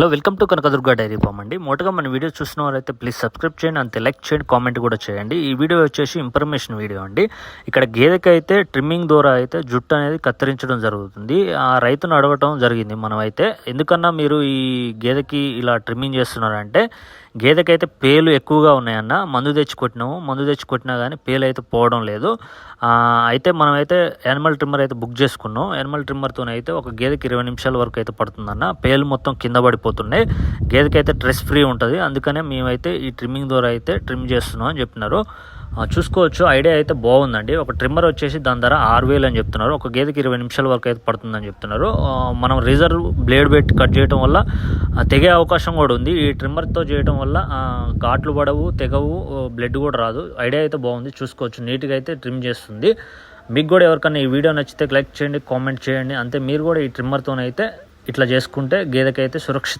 Hello welcome to Kanakadurga dairy farm అండి. మొదటగా మన వీడియో చూసిన వారైతే ప్లీజ్ సబ్స్క్రైబ్ చేయండి అంతే లైక్ చేయండి కామెంట్ కూడా చేయండి. ఈ వీడియో వచ్చేసి ఇన్ఫర్మేషన్ వీడియో అండి. ఇక్కడ గేదెకి అయితే ట్రిమ్మింగ్ ద్వారా అయితే జుట్టు అనేది కత్తిరించడం జరుగుతుంది. ఆ రైతును అడగటం జరిగింది మనమైతే. ఎందుకన్నా మీరు ఈ గేదెకి ఇలా ట్రిమ్మింగ్ చేస్తున్నారంటే గేదెకైతే పేలు ఎక్కువగా ఉన్నాయన్న మందు తెచ్చి కొట్టినాము. మందు తెచ్చి కొట్టినా కానీ పేలు అయితే పోవడం లేదు. అయితే మనమైతే యానిమల్ ట్రిమ్మర్ అయితే బుక్ చేసుకున్నాం. యానిమల్ ట్రిమ్మర్తో అయితే ఒక గేదెకి ఇరవై నిమిషాల వరకు అయితే పడుతుందన్న. పేలు మొత్తం కింద పడిపోతుంది. గేదెకి అయితే స్ట్రెస్ ఫ్రీ ఉంటుంది. అందుకనే మేమైతే ఈ ట్రిమ్మింగ్ ద్వారా అయితే ట్రిమ్ చేస్తున్నాం అని చెప్తున్నారు. చూసుకోవచ్చు. ఐడియా అయితే బాగుందండి. ఒక ట్రిమ్మర్ వచ్చేసి దాని ధర ఆరు వేలు అని చెప్తున్నారు. ఒక గేదెకి ఇరవై నిమిషాల వరకు అయితే పడుతుందని చెప్తున్నారు. మనం రిజర్వ్ బ్లేడ్ పెట్టి కట్ చేయడం వల్ల తెగే అవకాశం కూడా ఉంది. ఈ ట్రిమ్మర్తో చేయడం వల్ల ఘాట్లు పడవు తెగవు బ్లడ్ కూడా రాదు. ఐడియా అయితే బాగుంది. చూసుకోవచ్చు. నీట్గా అయితే ట్రిమ్ చేస్తుంది. మీకు కూడా ఎవరికైనా ఈ వీడియో నచ్చితే లైక్ చేయండి కామెంట్ చేయండి. అంతే మీరు కూడా ఈ ట్రిమ్మర్తోనైతే ఇట్లా చేసుకుంటే గేదెకైతే సురక్షిత